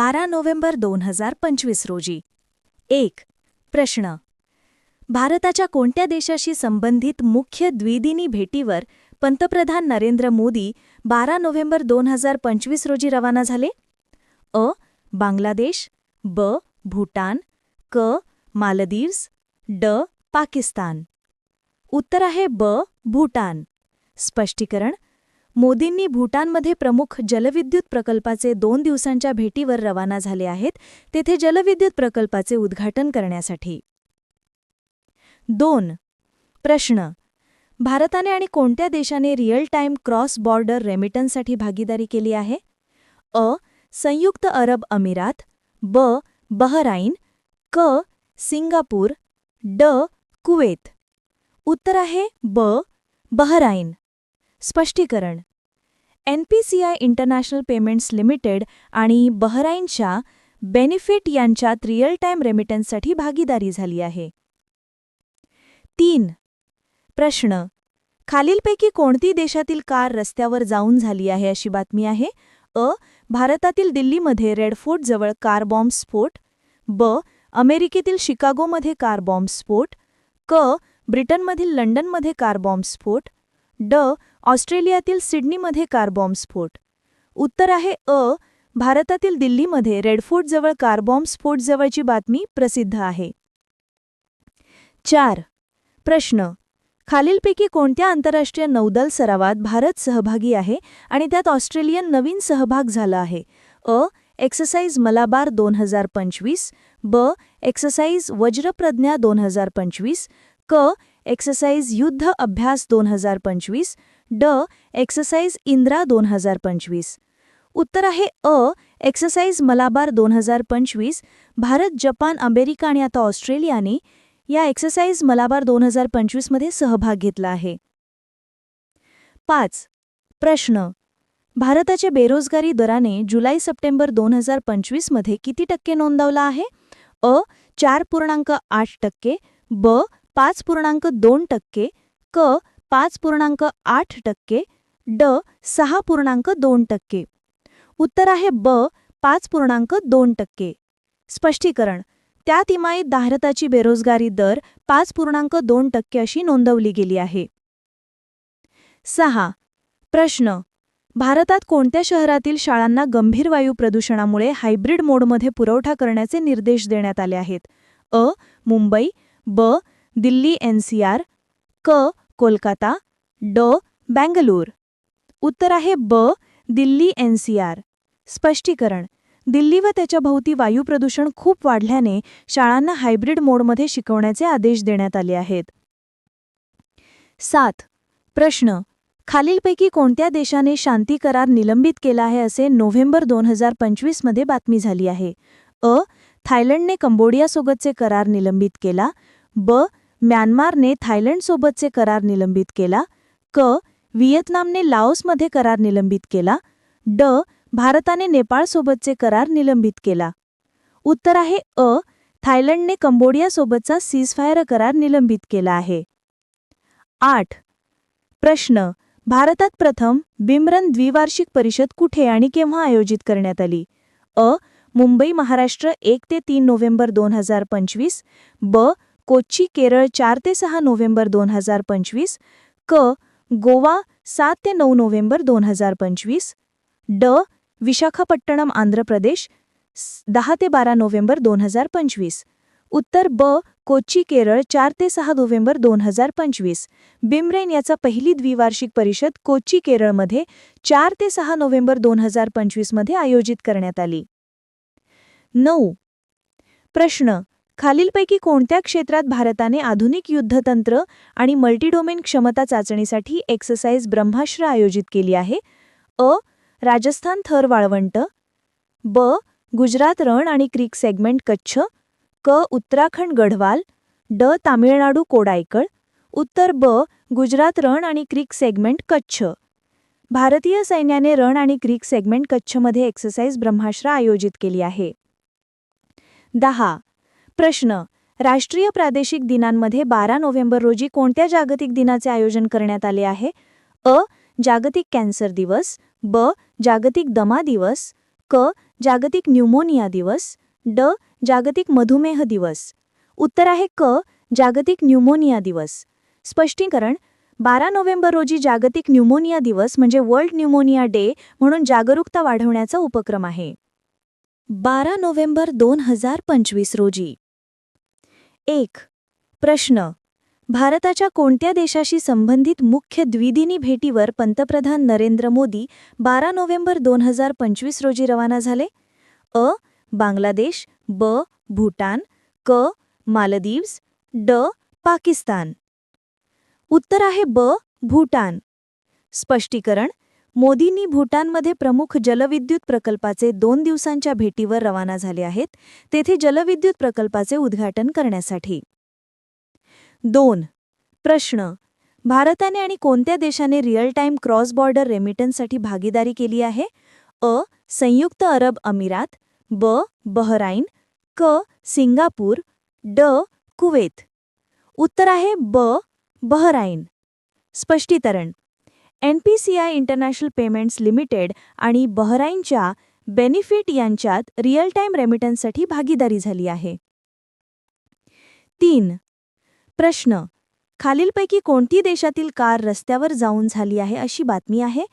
बारा नोव्हेंबर दोन हजार पंचवीस रोजी. एक. प्रश्न. भारताच्या कोणत्या देशाशी संबंधित मुख्य द्विदिनी भेटीवर पंतप्रधान नरेंद्र मोदी बारा नोव्हेंबर दोन हजार पंचवीस रोजी रवाना झाले? अ. बांगलादेश. ब. भूटान. क. मालदीव्स. ड. पाकिस्तान. उत्तर आहे ब. भूटान. स्पष्टीकरण मोदींनी भूटानमध्ये प्रमुख जलविद्युत प्रकल्पाचे दोन दिवसांच्या भेटीवर रवाना झाले आहेत. तेथे जलविद्युत प्रकल्पाचे उद्घाटन करण्यासाठी. दोन. प्रश्न. भारताने आणि कोणत्या देशाने रिअल टाइम क्रॉस बॉर्डर रेमिटन्ससाठी भागीदारी केली आहे? अ. संयुक्त अरब अमिरात. ब. बहराईन. क. सिंगापूर. ड. कुवेत. उत्तर आहे ब. बहराईन. स्पष्टीकरण. एनपीसीआय इंटरनॅशनल पेमेंट्स लिमिटेड आणि बहराईनच्या बेनिफिट यांच्यात रिअल टाइम रेमिटन्ससाठी भागीदारी झाली आहे. तीन. प्रश्न. खालीलपैकी कोणती देशातील कार रस्त्यावर जाऊन झाली आहे अशी बातमी आहे? अ. भारतातील दिल्लीमध्ये रेडफोर्ट जवळ कार बॉम्ब स्फोट. ब. अमेरिकेतील शिकागोमध्ये कार बॉम्ब स्फोट. क. ब्रिटनमधील लंडनमध्ये कार बॉम्ब स्फोट. ड. ऑस्ट्रेलियातील सिडनीमध्ये कारबॉम्बस्फोट स्फोट. उत्तर आहे अ भारतातील दिल्लीमध्ये रेडफोर्ट जवळ कार स्फोट जवळची बातमी प्रसिद्ध आहे. चार. प्रश्न. खालीलपैकी कोणत्या आंतरराष्ट्रीय नौदल सरावात भारत सहभागी आहे आणि त्यात ऑस्ट्रेलियन नवीन सहभाग झाला आहे? अ एक्सरसाइज मलाबार दोन हजार पंचवीस ब एक्सरसाइज वज्रप्रज्ञा दोन हजार पंचवीस क एक्सरसाइज युद्ध अभ्यास दोन हजार पंचवीस ड एक्सरसाइज इंद्रा दोन हजार पंचवीस. उत्तर आहे अ एक्सरसाइज मलाबार दोन हजार पंचवीस भारत जपान अमेरिका आणि आता ऑस्ट्रेलियाने या एक्सरसाइज मलाबार दोन हजार पंचवीसमध्ये सहभाग घेतला आहे. पाच प्रश्न. भारताच्या बेरोजगारी दराने जुलै सप्टेंबर दोन हजार पंचवीसमध्ये किती टक्के नोंदवला आहे? अ चार पूर्णांक आठ टक्के ब पाच पूर्णांक दोन टक्के क पाच पूर्णांक आठ टक्के ड सहा पूर्णांक दोन टक्के. उत्तर आहे ब पाच पूर्णांक दोन टक्के. स्पष्टीकरण त्या तिमाहीत भारताची बेरोजगारी दर पाच पूर्णांक दोन टक्के अशी नोंदवली गेली आहे. सहा प्रश्न भारतात कोणत्या शहरातील शाळांना गंभीर वायू प्रदूषणामुळे हायब्रिड मोडमध्ये पुरवठा करण्याचे निर्देश देण्यात आले आहेत? अ मुंबई ब दिल्ली एनसीआर क कोलकाता ड बँगलोर. उत्तर आहे ब दिल्ली एनसीआर स्पष्टीकरण दिल्ली व त्याच्या भोवती वायू प्रदूषण खूप वाढल्याने शाळांना हायब्रिड मोडमध्ये शिकवण्याचे आदेश देण्यात आले आहेत. सात प्रश्न खालीलपैकी कोणत्या देशाने शांती करार निलंबित केला आहे असे नोव्हेंबर दोन हजार पंचवीसमध्ये बातमी झाली आहे? अ थायलंडने कंबोडियासोबतचे करार निलंबित केला. ब म्यानमारने थायलंडसोबतचे करार निलंबित केला. क. व्हिएतनामने लाओसमध्ये करार निलंबित केला. ड. भारताने नेपाळसोबतचे करार निलंबित केला. उत्तर आहे अ. थायलंडने कंबोडियासोबतचा सीजफायर करार निलंबित केला आहे. आठ. प्रश्न. भारतात प्रथम बिमरन द्विवार्षिक परिषद कुठे आणि केव्हा आयोजित करण्यात आली? अ. मुंबई महाराष्ट्र एक ते तीन नोव्हेंबर दोन हजार पंचवीस. ब. कोच्ची केरळ चार ते सहा नोव्हेंबर दोन हजार पंचवीस क. गोवा सात ते नऊ नोव्हेंबर दोन हजार पंचवीस ड. विशाखापट्टणम आंध्र प्रदेश दहा ते बारा नोव्हेंबर दोन हजार पंचवीस उत्तर ब. कोच्ची केरळ चार ते सहा नोव्हेंबर दोन हजार पंचवीस बिमरेन याचा पहिली द्विवार्षिक परिषद कोच्ची केरळमध्ये चार ते सहा नोव्हेंबर दोन हजार पंचवीसमध्ये आयोजित करण्यात आली. नऊ. प्रश्न खालीलपैकी कोणत्या क्षेत्रात भारताने आधुनिक युद्धतंत्र आणि मल्टीडोमेन क्षमता चाचणीसाठी एक्सरसाइज ब्रह्माश्र आयोजित केली आहे? अ. राजस्थान थर वाळवंट. ब. गुजरात रण आणि क्रीक सेगमेंट कच्छ. क. उत्तराखंड गढवाल. ड. तामिळनाडू कोडायकळ. उत्तर ब. गुजरात रण आणि क्रीक सेगमेंट कच्छ. भारतीय सैन्याने रण आणि क्रीक सेगमेंट कच्छमध्ये एक्सरसाइज ब्रह्माश्र आयोजित केली आहे. दहा. प्रश्न. राष्ट्रीय प्रादेशिक दिनांमध्ये बारा नोव्हेंबर रोजी कोणत्या जागतिक दिनाचे आयोजन करण्यात आले आहे? अ. जागतिक कॅन्सर दिवस. ब. जागतिक दमा दिवस. क. जागतिक न्यूमोनिया दिवस. ड. जागतिक मधुमेह दिवस. उत्तर आहे क. जागतिक न्यूमोनिया दिवस. स्पष्टीकरण. बारा नोव्हेंबर रोजी जागतिक न्यूमोनिया दिवस म्हणजे वर्ल्ड न्यूमोनिया डे म्हणून जागरूकता वाढवण्याचा उपक्रम आहे. बारा नोव्हेंबर दोन हजार पंचवीस रोजी. एक. प्रश्न. भारताच्या कोणत्या देशाशी संबंधित मुख्य द्विदिनी भेटीवर पंतप्रधान नरेंद्र मोदी बारा नोव्हेंबर दोन हजार पंचवीस रोजी रवाना झाले? अ. बांगलादेश ब. भूटान क. मालदीव्स ड. पाकिस्तान. उत्तर आहे ब. भूटान. स्पष्टीकरण मोदींनी भूटानमध्ये प्रमुख जलविद्युत प्रकल्पाचे दोन दिवसांच्या भेटीवर रवाना झाले आहेत तेथे जलविद्युत प्रकल्पाचे उद्घाटन करण्यासाठी. दोन प्रश्न. भारताने आणि कोणत्या देशाने रिअल टाइम क्रॉस बॉर्डर रेमिटन्ससाठी भागीदारी केली आहे? अ संयुक्त अरब अमिरात ब बहराईन क सिंगापूर ड कुवेत. उत्तर आहे ब बहराईन. स्पष्टीकरण. एनपीसीआय इंटरनॅशनल पेमेंट्स लिमिटेड आणि बहराईनच्या बेनिफिट यांच्यात रिअल टाइम रेमिटन्ससाठी भागीदारी झाली आहे. तीन. प्रश्न. खालीलपैकी कोणती देशातील कार रस्त्यावर जाऊन झाली आहे अशी बातमी आहे?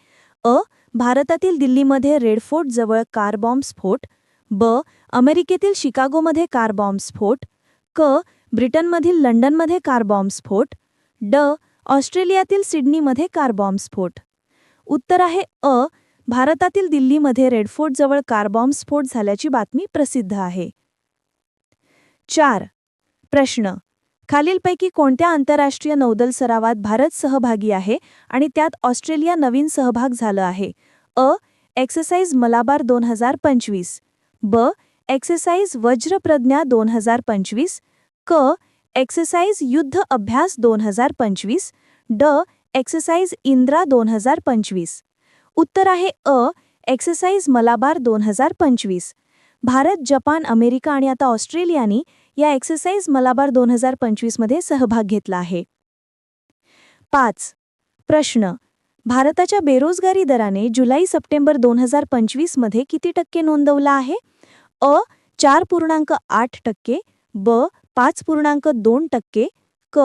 अ. भारतातील दिल्लीमध्ये रेडफोर्ट जवळ कार बॉम्ब स्फोट. ब. अमेरिकेतील शिकागोमध्ये कार बॉम्ब स्फोट. क. ब्रिटनमधील लंडनमध्ये कार बॉम्ब स्फोट. ड. ऑस्ट्रेलियातील सिडनीमध्ये कार स्फोट उत्तर आहे अ भारतातील दिल्लीमध्ये रेडफोर्ट जवळ कार स्फोट झाल्याची बातमी प्रसिद्ध आहे. चार प्रश्न. खालीलपैकी कोणत्या आंतरराष्ट्रीय नौदल सरावात भारत सहभागी आहे आणि त्यात ऑस्ट्रेलिया नवीन सहभाग झालं आहे? अ एक्सरसाइज मलाबार दोन हजार पंचवीस. ब एक्सरसाइज वज्रप्रज्ञा दोन हजार पंचवीस. क एक्सरसाइज युद्ध अभ्यास दोन हजार पंचवीस ड. एक्सरसाइज इंद्रा दोन हजार पंचवीस. उत्तर आहे अ. एक्सरसाइज मलाबार दोन हजार पंचवीस. भारत जपान अमेरिका आणि आता ऑस्ट्रेलियानी या एक्सरसाइज मलाबार दोन हजार पंचवीसमध्ये सहभाग घेतला आहे. पाच. प्रश्न. भारताच्या बेरोजगारी दराने जुलै सप्टेंबर दोन हजार पंचवीसमध्ये किती टक्के नोंदवला आहे? अ. चार पूर्णांक आठ टक्के ब. पाच पूर्णांक दोन टक्के क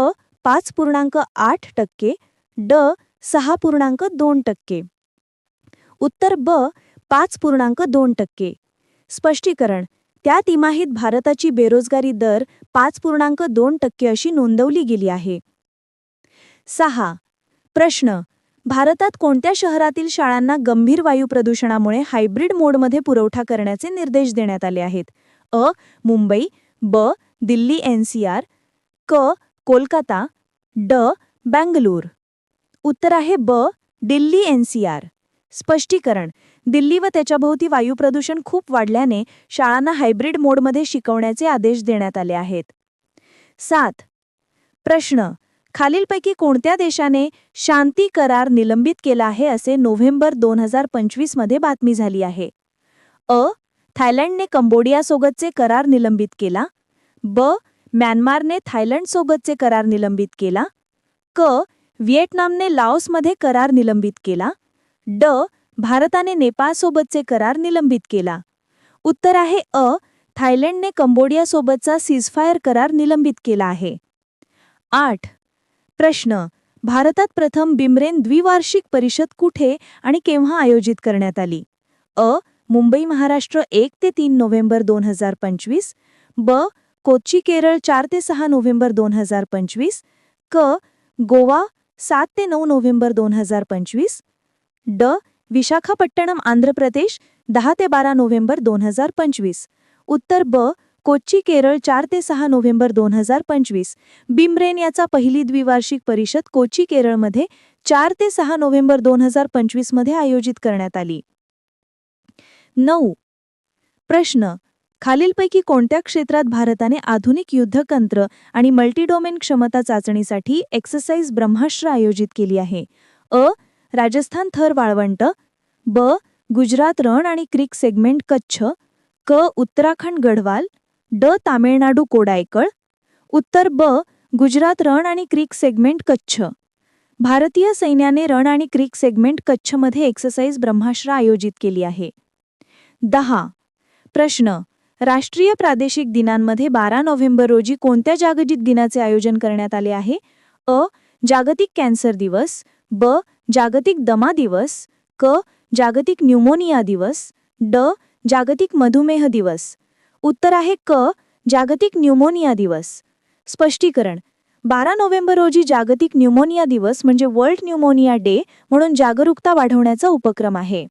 पाच पूर्णांक आठ टक्के ड सहा पूर्णांक दोन टक्के. उत्तर ब पाच पूर्णांक दोन टक्के. स्पष्टीकरण त्या तिमाहीत भारताची बेरोजगारी दर पाच पूर्णांक दोन टक्के अशी नोंदवली गेली आहे. सहा प्रश्न भारतात कोणत्या शहरातील शाळांना गंभीर वायू प्रदूषणामुळे हायब्रिड मोडमध्ये पुरवठा करण्याचे निर्देश देण्यात आले आहेत? अ मुंबई ब दिल्ली एनसीआर क कोलकाता ड बँगलोर. उत्तर आहे ब दिल्ली एनसीआर स्पष्टीकरण दिल्ली व त्याच्याभोवती वायू प्रदूषण खूप वाढल्याने शाळांना हायब्रिड मोडमध्ये शिकवण्याचे आदेश देण्यात आले आहेत. सात प्रश्न खालीलपैकी कोणत्या देशाने शांती करार निलंबित केला आहे असे नोव्हेंबर दोन हजार पंचवीसमध्ये बातमी झाली आहे? अ थायलंडने कंबोडियासोबतचे करार निलंबित केला. ब. म्यानमारने थायलंडसोबतचे करार निलंबित केला. क. व्हिएटनामने लाओसमध्ये करार निलंबित केला. ड. भारताने नेपाळसोबतचे करार निलंबित केला. उत्तर आहे अ. थायलंडने कंबोडियासोबतचा सीजफायर करार निलंबित केला आहे. आठ. प्रश्न. भारतात प्रथम बिमरेन द्विवार्षिक परिषद कुठे आणि केव्हा आयोजित करण्यात आली? अ. मुंबई महाराष्ट्र एक ते तीन नोव्हेंबर दोन हजार पंचवीस. ब. कोच्ची केरळ चार ते सहा नोव्हेंबर दोन हजार पंचवीस क गोवा सात ते नऊ नोव्हेंबर दोन हजार पंचवीस ड विशाखापट्टणम आंध्र प्रदेश दहा ते बारा नोव्हेंबर दोन हजार पंचवीस उत्तर ब कोच्ची केरळ चार ते सहा नोव्हेंबर दोन हजार पंचवीस बिमरेन याचा पहिली द्विवार्षिक परिषद कोची केरळमध्ये चार ते सहा नोव्हेंबर दोन हजार पंचवीसमध्ये आयोजित करण्यात आली. नऊ. प्रश्न खालीलपैकी कोणत्या क्षेत्रात भारताने आधुनिक युद्धतंत्र आणि मल्टीडोमेन क्षमता चाचणीसाठी एक्सरसाइज ब्रह्मास्त्र आयोजित केली आहे? अ. राजस्थान थर वाळवंट. ब. गुजरात रण आणि क्रिक सेगमेंट कच्छ. क. उत्तराखंड गढवाल. ड. तामिळनाडू कोडायकळ. उत्तर ब. गुजरात रण आणि क्रिक सेगमेंट कच्छ. भारतीय सैन्याने रण आणि क्रिक सेगमेंट कच्छमध्ये एक्सरसाइज ब्रह्मास्त्र आयोजित केली आहे. दहा. प्रश्न. राष्ट्रीय प्रादेशिक दिनांमध्ये बारा नोव्हेंबर रोजी कोणत्या जागतिक दिनाचे आयोजन करण्यात आले आहे? अ. जागतिक कॅन्सर दिवस. ब. जागतिक दमा दिवस. क. जागतिक न्यूमोनिया दिवस. ड. जागतिक मधुमेह दिवस. उत्तर आहे क. जागतिक न्यूमोनिया दिवस. स्पष्टीकरण. बारा नोव्हेंबर रोजी जागतिक न्यूमोनिया दिवस म्हणजे वर्ल्ड न्यूमोनिया डे म्हणून जागरूकता वाढवण्याचा उपक्रम आहे.